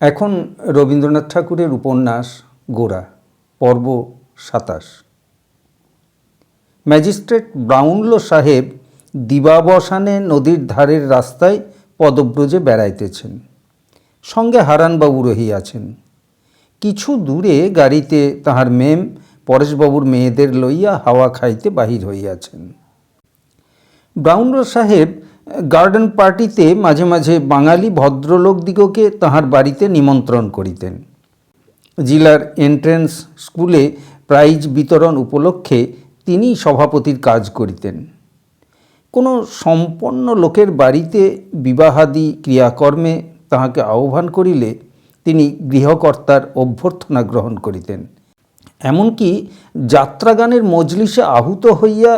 এখন রবীন্দ্রনাথ ঠাকুরের উপন্যাস গোরা পর্ব সাতাশ। ম্যাজিস্ট্রেট ব্রাউনলো সাহেব দিবাবসানে নদীর ধারের রাস্তায় পদব্রজে বেড়াইতেছেন। সঙ্গে হারানবাবু রহিয়াছেন। কিছু দূরে গাড়িতে তাহার মেম পরেশবাবুর মেয়েদের লইয়া হাওয়া খাইতে বাহির হইয়াছেন। ব্রাউনলো সাহেব গার্ডেন পার্টিতে মাঝে মাঝে বাঙালি ভদ্রলোকদিগকে তাহার বাড়িতে নিমন্ত্রণ করিতেন। জেলার এন্ট্রেন্স স্কুলে প্রাইজ বিতরণ উপলক্ষে তিনি সভাপতির কাজ করিতেন। কোনো সম্পন্ন লোকের বাড়িতে বিবাহাদি ক্রিয়াকর্মে তাহাকে আহ্বান করিলে তিনি গৃহকর্তার অভ্যর্থনা গ্রহণ করিতেন। এমনকি যাত্রাগানের মজলিসে আহুত হইয়া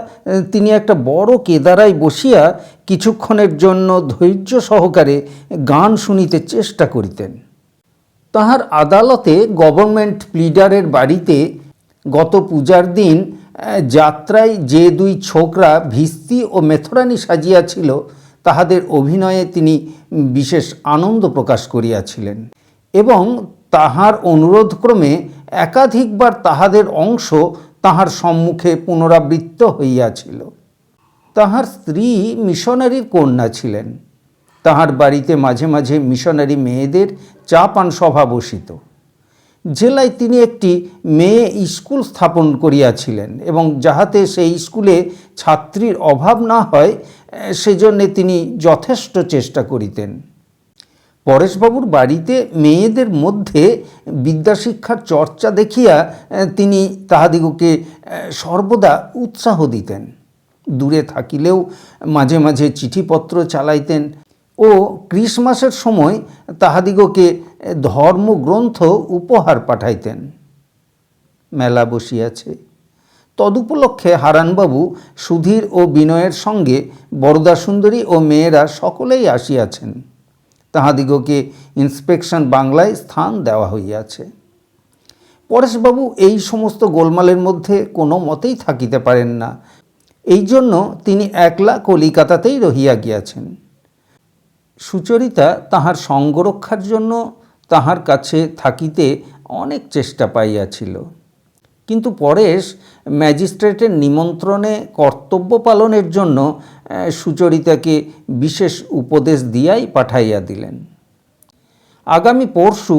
তিনি একটা বড় কেদারায় বসিয়া কিছুক্ষণের জন্য ধৈর্য সহকারে গান শুনিতে চেষ্টা করিতেন। তাহার আদালতে গভর্নমেন্ট প্লিডারের বাড়িতে গত পূজার দিন, যাত্রায় যে দুই ছোকরা ভিস্তি ও মেথরানি সাজিয়াছিল, তাহাদের অভিনয়ে তিনি বিশেষ আনন্দ প্রকাশ করিয়াছিলেন এবং তাহার অনুরোধক্রমে একাধিকবার তাহাদের অংশ তাহার সম্মুখে পুনরাবৃত্ত হইয়াছিল। তাহার স্ত্রী মিশনারির কন্যা ছিলেন। তাহার বাড়িতে মাঝে মাঝে মিশনারি মেয়েদের চা পান সভা বসিত। জেলায় তিনি একটি মেয়ে স্কুল স্থাপন করিয়াছিলেন এবং যাহাতে সেই স্কুলে ছাত্রীর অভাব না হয়, সেজন্যে তিনি যথেষ্ট চেষ্টা করিতেন। পরেশবাবুর বাড়িতে মেয়েদের মধ্যে বিদ্যাশিক্ষার চর্চা দেখিয়া তিনি তাহাদিগকে সর্বদা উৎসাহ দিতেন। দূরে থাকিলেও মাঝে মাঝে চিঠিপত্র চালাইতেন। ও ক্রিসমাসের সময় তাহাদিগকে ধর্মগ্রন্থ উপহার পাঠাইতেন। মেলা বসিয়াছে। তদুপলক্ষে হারানবাবু সুধীর ও বিনয়ের সঙ্গে বরদাসুন্দরী ও মেয়েরা সকলেই আসিয়াছেন। তাহাদিগকে ইন্সপেকশন বাংলায় স্থান দেওয়া হইয়াছে। পরেশবাবু এই সমস্ত গোলমালের মধ্যে কোনো মতেই থাকিতে পারেন না। এই জন্য তিনি একলা কলিকাতাতেই রহিয়া গিয়াছেন। সুচরিতা তাহার সঙ্গরক্ষার জন্য তাহার কাছে থাকিতে অনেক চেষ্টা পাইয়াছিল। কিন্তু পরেশ ম্যাজিস্ট্রেটের নিমন্ত্রণে কর্তব্য পালনের জন্য সুচরিতাকে বিশেষ উপদেশ দিয়াই পাঠাইয়া দিলেন। আগামী পরশু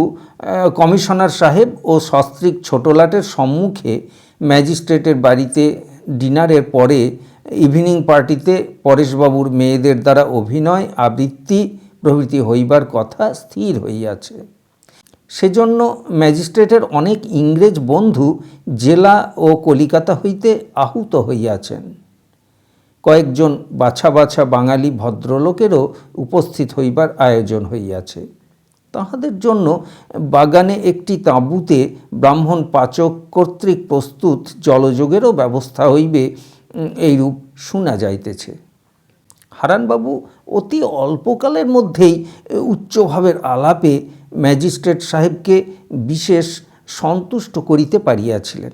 কমিশনার সাহেব ও সস্ত্রীক ছোটলাটের সম্মুখে ম্যাজিস্ট্রেটের বাড়িতে ডিনারের পরে ইভিনিং পার্টিতে পরেশবাবুর মেয়েদের দ্বারা অভিনয়, আবৃত্তি প্রভৃতি হইবার কথা স্থির হইয়াছে। সেজন্য ম্যাজিস্ট্রেটের অনেক ইংরেজ বন্ধু জেলা ও কলিকাতা হইতে আহুত হইয়াছেন। কয়েকজন বাছা বাছা বাঙালি ভদ্রলোকেরও উপস্থিত হইবার আয়োজন হইয়াছে। তাহাদের জন্য বাগানে একটি তাঁবুতে ব্রাহ্মণ পাচক কর্তৃক প্রস্তুত জলযোগেরও ব্যবস্থা হইবে এইরূপ শোনা যাইতেছে। হারানবাবু অতি অল্পকালের মধ্যেই উচ্চভাবের আলাপে ম্যাজিস্ট্রেট সাহেবকে বিশেষ সন্তুষ্ট করিতে পারিয়াছিলেন।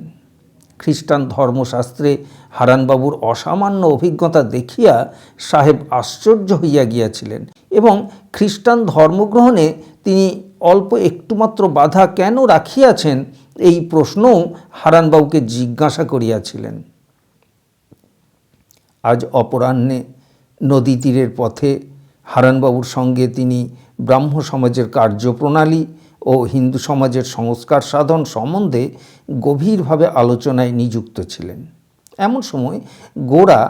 খ্রিস্টান ধর্মশাস্ত্রে হারানবাবুর অসামান্য অভিজ্ঞতা দেখিয়া সাহেব আশ্চর্য হইয়া গিয়াছিলেন এবং খ্রিস্টান ধর্মগ্রহণে তিনি অল্প একটুমাত্র বাধা কেন রাখিয়াছেন এই প্রশ্নও হারানবাবুকে জিজ্ঞাসা করিয়াছিলেন। আজ অপরাহ্নে নদী তীরের পথে হারানবাবুর সঙ্গে তিনি ব্রাহ্ম সমাজের কার্যপ্রণালী ও হিন্দু সমাজের সংস্কার সাধন সম্বন্ধে গভীরভাবে আলোচনায় নিযুক্ত ছিলেন। এমন সময় গোরা,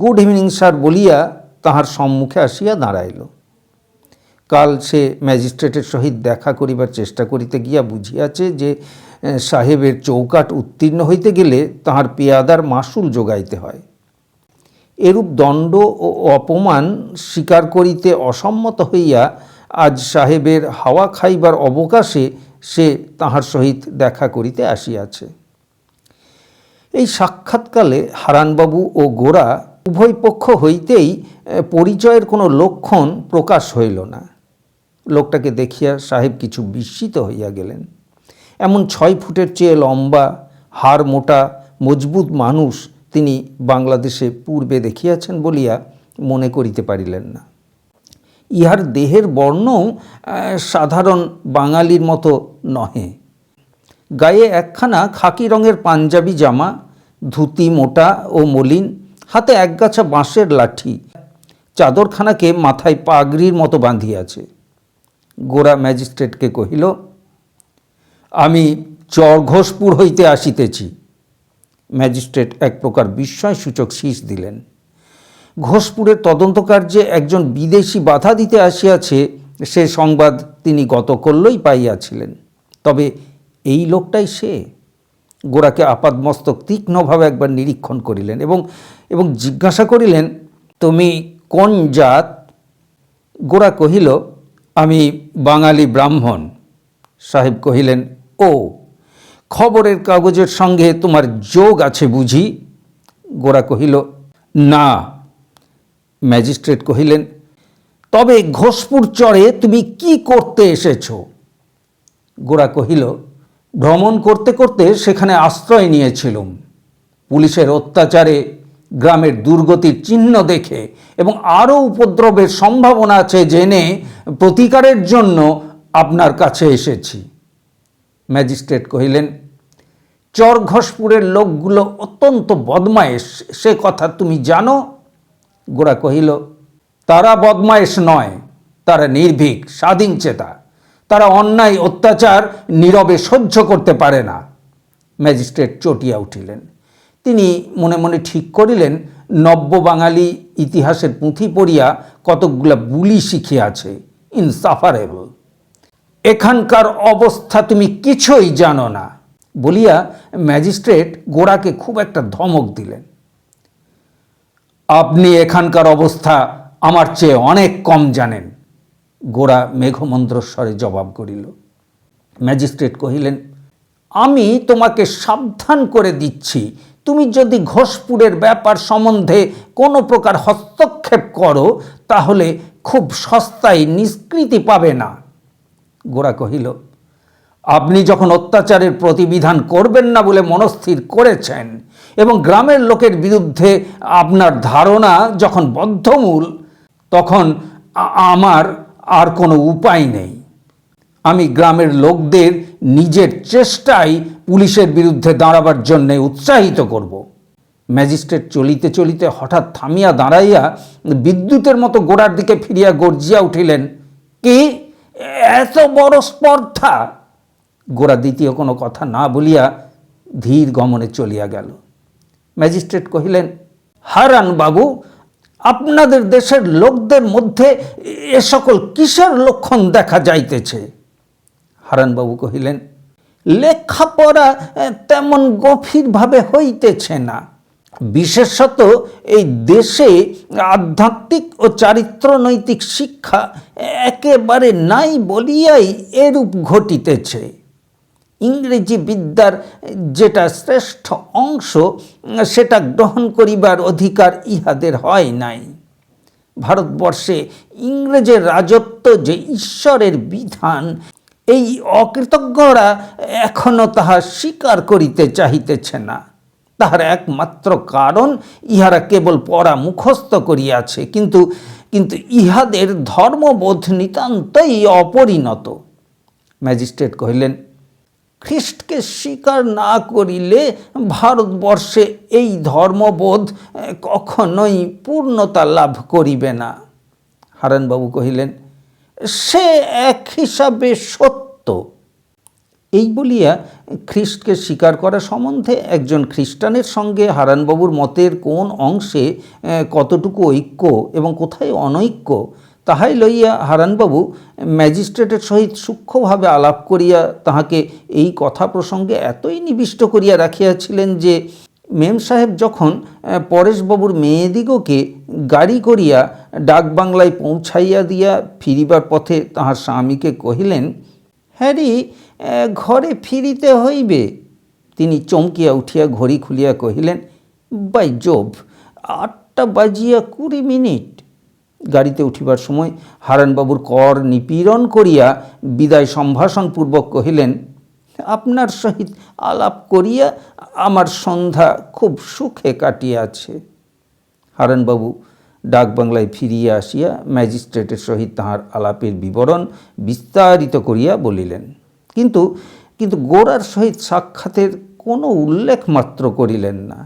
গুড ইভিনিং স্যার বলিয়া তাহার সম্মুখে আসিয়া দাঁড়াইল। কাল সে ম্যাজিস্ট্রেটের সহিত দেখা করিবার চেষ্টা করিতে গিয়া বুঝিয়াছে যে সাহেবের চৌকাট উত্তীর্ণ হইতে গেলে তাহার পেয়াদার মাসুল যোগাইতে হয়। এরূপ দণ্ড ও অপমান স্বীকার করিতে অসম্মত হইয়া আজ সাহেবের হাওয়া খাইবার অবকাশে সে তাহার সহিত দেখা করিতে আসিয়াছে। এই সাক্ষাৎকালে হারানবাবু ও গোরা উভয় পক্ষ হইতেই পরিচয়ের কোনো লক্ষণ প্রকাশ হইল না। লোকটাকে দেখিয়া সাহেব কিছু বিস্মিত হইয়া গেলেন। এমন ছয় ফুটের চেয়ে লম্বা, হাড় মোটা, মজবুত মানুষ তিনি বাংলাদেশে পূর্বে দেখিয়াছেন বলিয়া মনে করিতে পারিলেন না। ইহার দেহের বর্ণও সাধারণ বাঙালির মতো নহে। গায়ে একখানা খাকি রঙের পাঞ্জাবি জামা, ধুতি, মোটা ও মলিন, হাতে একগাছা বাঁশের লাঠি, চাদরখানাকে মাথায় পাগড়ির মতো বাঁধিয়াছে। গোরা ম্যাজিস্ট্রেটকে কহিল, আমি চরঘোষপুর হইতে আসিতেছি। ম্যাজিস্ট্রেট এক প্রকার বিস্ময়সূচক শীষ দিলেন, ঘোষপুরের তদন্তকার্যে একজন বিদেশি বাধা দিতে আসিয়াছে, সে সংবাদ তিনি গতকল্যই পাইয়াছিলেন। তবে এই লোকটাই সে। গোরাকে আপাদমস্তক তীক্ষ্ণভাবে একবার নিরীক্ষণ করিলেন এবং এবং জিজ্ঞাসা করিলেন, তুমি কোন জাত? গোরা কহিল, আমি বাঙালি ব্রাহ্মণ। সাহেব কহিলেন, ও, খবরের কাগজের সঙ্গে তোমার যোগ আছে বুঝি? গোরা কহিল, না। ম্যাজিস্ট্রেট কহিলেন, তবে ঘোষপুর চরে তুমি কি করতে এসেছ? গোরা কহিল ভ্রমণ করতে করতে সেখানে আশ্রয় নিয়েছিলুম। পুলিশের অত্যাচারে গ্রামের দুর্গতির চিহ্ন দেখে এবং আরও উপদ্রবের সম্ভাবনা আছে জেনে প্রতিকারের জন্য আপনার কাছে এসেছি। ম্যাজিস্ট্রেট কহিলেন, চরঘোষপুরের লোকগুলো অত্যন্ত বদমায়েশ, সে কথা তুমি জানো? গোরা কহিল, তারা বদমায়েশ নয়, তারা নির্ভীক, স্বাধীন চেতা। তারা অন্যায়, অত্যাচার নীরবে সহ্য করতে পারে না। ম্যাজিস্ট্রেট চটিয়া উঠিলেন। তিনি মনে মনে ঠিক করিলেন, নব্য বাঙালি ইতিহাসের পুঁথি পড়িয়া কতকগুলা বুলি শিখিয়াছে ইনসাফারেবল এখানকার অবস্থা তুমি কিছুই জানো না, বলিয়া ম্যাজিস্ট্রেট গোড়াকে খুব একটা ধমক দিলেন। আপনি এখানকার অবস্থা আমার চেয়ে অনেক কম জানেন। গোড়া মেঘমন্দ্রস্বরে জবাব করিল, ম্যাজিস্ট্রেট কহিলেন, আমি তোমাকে সাবধান করে দিচ্ছি। তুমি যদি ঘোষপুরের ব্যাপার সম্বন্ধে কোনো প্রকার হস্তক্ষেপ করো, তাহলে খুব সস্তায় নিষ্কৃতি পাবে না। গোরা কহিল, আপনি যখন অত্যাচারের প্রতিবিধান করবেন না বলে মনস্থির করেছেন এবং গ্রামের লোকের বিরুদ্ধে আপনার ধারণা যখন বদ্ধমূল, তখন আমার আর কোনো উপায় নেই। আমি গ্রামের লোকদের নিজের চেষ্টায় পুলিশের বিরুদ্ধে দাঁড়াবার জন্যে উৎসাহিত করব। ম্যাজিস্ট্রেট চলিতে চলিতে হঠাৎ থামিয়া দাঁড়াইয়া বিদ্যুতের মতো গোড়ার দিকে ফিরিয়া গর্জিয়া উঠিলেন, কি? এত বড় স্পর্ধা? গোড়া দ্বিতীয় কোনো কথা না বলিয়া ধীর গমনে চলিয়া গেল। ম্যাজিস্ট্রেট কহিলেন, হারান বাবু আপনাদের দেশের লোকদের মধ্যে এ সকল কিসের লক্ষণ দেখা যাইতেছে? হারানবাবু কহিলেন, লেখাপড়া তেমন গভীরভাবে হইতেছে না। বিশেষত এই দেশে আধ্যাত্মিক ও চারিত্রনৈতিক শিক্ষা একেবারে নাই বলিয়াই এরূপ ঘটিতেছে। ইংরেজি বিদ্যার যেটা শ্রেষ্ঠ অংশ, সেটা গ্রহণ করিবার অধিকার ইহাদের হয় নাই। ভারতবর্ষে ইংরেজের রাজত্ব যে ঈশ্বরের বিধান, এই অকৃতজ্ঞরা এখনও তাহা স্বীকার করিতে চাহিতেছে না। তাহার একমাত্র কারণ, ইহারা কেবল পড়া মুখস্থ করিয়াছে, কিন্তু কিন্তু ইহাদের ধর্মবোধ নিতান্তই অপরিণত। ম্যাজিস্ট্রেট কহিলেন খ্রিস্টকে স্বীকার না করিলে ভারতবর্ষে এই ধর্মবোধ কখনোই পূর্ণতা লাভ করিবে না। হারানবাবু কহিলেন, সে এক হিসাবে সত্য। এই বলিয়া খ্রিস্টকে স্বীকার করা সম্বন্ধে একজন খ্রিস্টানের সঙ্গে হারানবাবুর মতের কোন অংশে কতটুকু ঐক্য এবং কোথায় অনৈক্য তাহাই লইয়া হারানবাবু ম্যাজিস্ট্রেটের সহিত সূক্ষ্মভাবে আলাপ করিয়া তাহাকে এই কথা প্রসঙ্গে এতই নিবিষ্ট করিয়া রাখিয়াছিলেন যে, মেম সাহেব যখন পরেশবাবুর মেয়েদিগকে গাড়ি করিয়া ডাকবাংলায় পৌঁছাইয়া দিয়া ফিরিবার পথে তাহার স্বামীকে কহিলেন, হ্যারি ঘরে ফিরিতে হইবে? তিনি চমকিয়া উঠিয়া ঘড়ি খুলিয়া কহিলেন, বাই জোব আটটা বাজিয়া কুড়ি মিনিট। গাড়িতে উঠিবার সময় হারানবাবুর কর নিপীড়ন করিয়া বিদায় সম্ভাষণপূর্বক কহিলেন, আপনার সহিত আলাপ করিয়া আমার সন্ধ্যা খুব সুখে কাটিয়াছে। হারানবাবু ডাকবাংলায় ফিরিয়া আসিয়া ম্যাজিস্ট্রেটের সহিত তাহার আলাপের বিবরণ বিস্তারিত করিয়া বলিলেন। কিন্তু কিন্তু গোরার সহিত সাক্ষাতের কোনো উল্লেখ মাত্র করিলেন না।